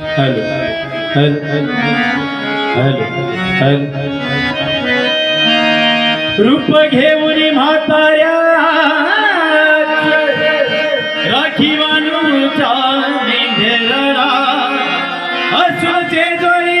hello hello hello hello રૂપ ઘેવું માતાર્યા રાખીવાનું ચાંદી ઢેરા અસુ જોઈ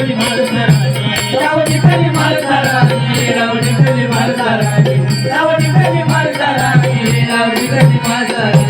विठ्ठली मारुता राजे राव विठ्ठली मारुता राजे राव विठ्ठली मारुता राजे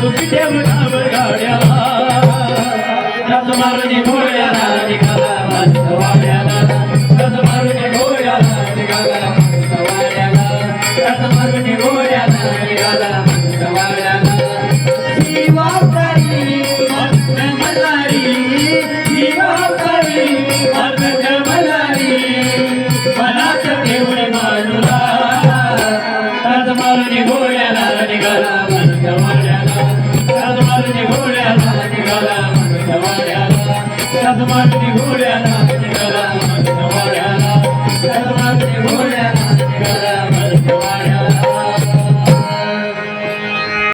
सुखी देव गाड्या